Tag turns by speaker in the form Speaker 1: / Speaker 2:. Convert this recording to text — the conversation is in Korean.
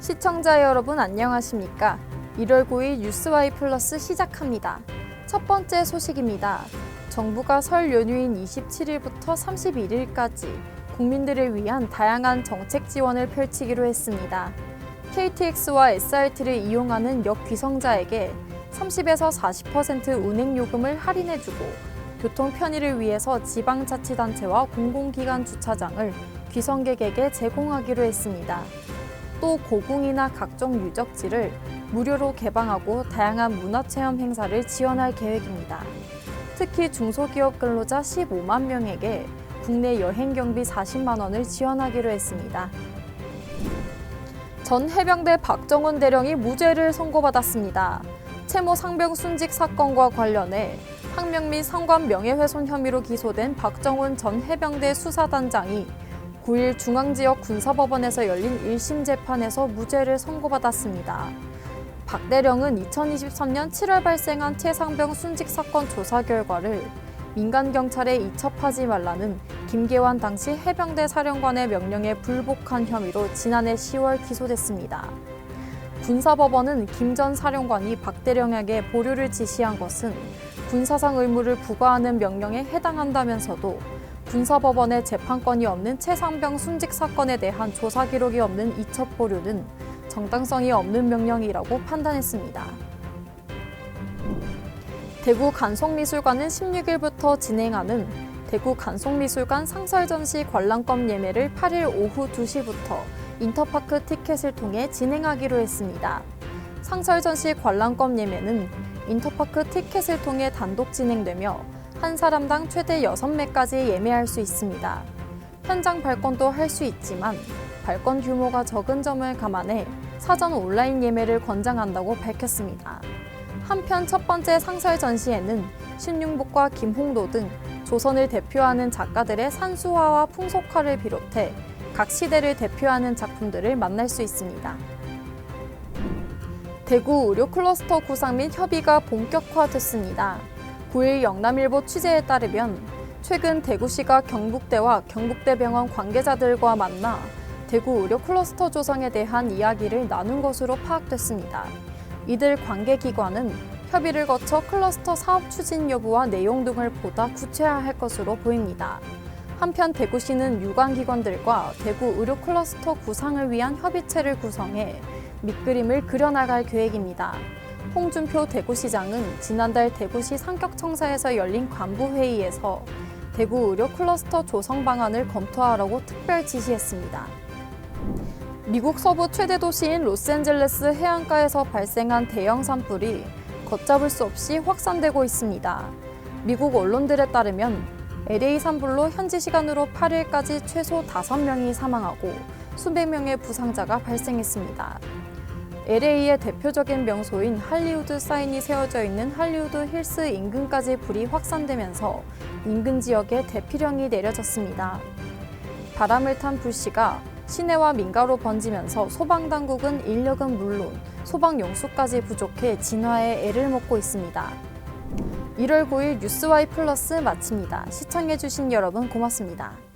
Speaker 1: 시청자 여러분 안녕하십니까? 1월 9일 뉴스와이 플러스 시작합니다. 첫 번째 소식입니다. 정부가 설 연휴인 27일부터 31일까지 국민들을 위한 다양한 정책 지원을 펼치기로 했습니다. KTX와 SRT를 이용하는 역귀성자에게 30에서 40% 운행 요금을 할인해주고 교통 편의를 위해서 지방자치단체와 공공기관 주차장을 귀성객에게 제공하기로 했습니다. 또 고궁이나 각종 유적지를 무료로 개방하고 다양한 문화체험 행사를 지원할 계획입니다. 특히 중소기업 근로자 15만 명에게 국내 여행 경비 40만 원을 지원하기로 했습니다. 전 해병대 박정훈 대령이 무죄를 선고받았습니다. 채모 상병 순직 사건과 관련해 항명 및 상관 명예훼손 혐의로 기소된 박정훈 전 해병대 수사단장이 9일 중앙지역 군사법원에서 열린 1심 재판에서 무죄를 선고받았습니다. 박 대령은 2023년 7월 발생한 최상병 순직 사건 조사 결과를 민간 경찰에 이첩하지 말라는 김계환 당시 해병대 사령관의 명령에 불복한 혐의로 지난해 10월 기소됐습니다. 군사법원은 김 전 사령관이 박 대령에게 보류를 지시한 것은 군사상 의무를 부과하는 명령에 해당한다면서도 군사법원에 재판권이 없는 최상병 순직 사건에 대한 조사 기록이 없는 이첩 보류는 정당성이 없는 명령이라고 판단했습니다. 대구 간송미술관은 16일부터 진행하는 대구 간송미술관 상설전시 관람권 예매를 8일 오후 2시부터 인터파크 티켓을 통해 진행하기로 했습니다. 상설전시 관람권 예매는 인터파크 티켓을 통해 단독 진행되며 한 사람당 최대 6매까지 예매할 수 있습니다. 현장 발권도 할 수 있지만 발권 규모가 적은 점을 감안해 사전 온라인 예매를 권장한다고 밝혔습니다. 한편 첫 번째 상설 전시회는 신윤복과 김홍도 등 조선을 대표하는 작가들의 산수화와 풍속화를 비롯해 각 시대를 대표하는 작품들을 만날 수 있습니다. 대구 의료 클러스터 구상 및 협의가 본격화됐습니다. 9일 영남일보 취재에 따르면 최근 대구시가 경북대와 경북대병원 관계자들과 만나 대구 의료 클러스터 조성에 대한 이야기를 나눈 것으로 파악됐습니다. 이들 관계기관은 협의를 거쳐 클러스터 사업 추진 여부와 내용 등을 보다 구체화할 것으로 보입니다. 한편 대구시는 유관기관들과 대구 의료 클러스터 구상을 위한 협의체를 구성해 밑그림을 그려나갈 계획입니다. 홍준표 대구시장은 지난달 대구시 상격청사에서 열린 간부회의에서 대구 의료 클러스터 조성 방안을 검토하라고 특별 지시했습니다. 미국 서부 최대 도시인 로스앤젤레스 해안가에서 발생한 대형 산불이 걷잡을 수 없이 확산되고 있습니다. 미국 언론들에 따르면 LA 산불로 현지 시간으로 8일까지 최소 5명이 사망하고 수백 명의 부상자가 발생했습니다. LA의 대표적인 명소인 할리우드 사인이 세워져 있는 할리우드 힐스 인근까지 불이 확산되면서 인근 지역에 대피령이 내려졌습니다. 바람을 탄 불씨가 시내와 민가로 번지면서 소방당국은 인력은 물론 소방 용수까지 부족해 진화에 애를 먹고 있습니다. 1월 9일 뉴스와이 플러스 마칩니다. 시청해주신 여러분 고맙습니다.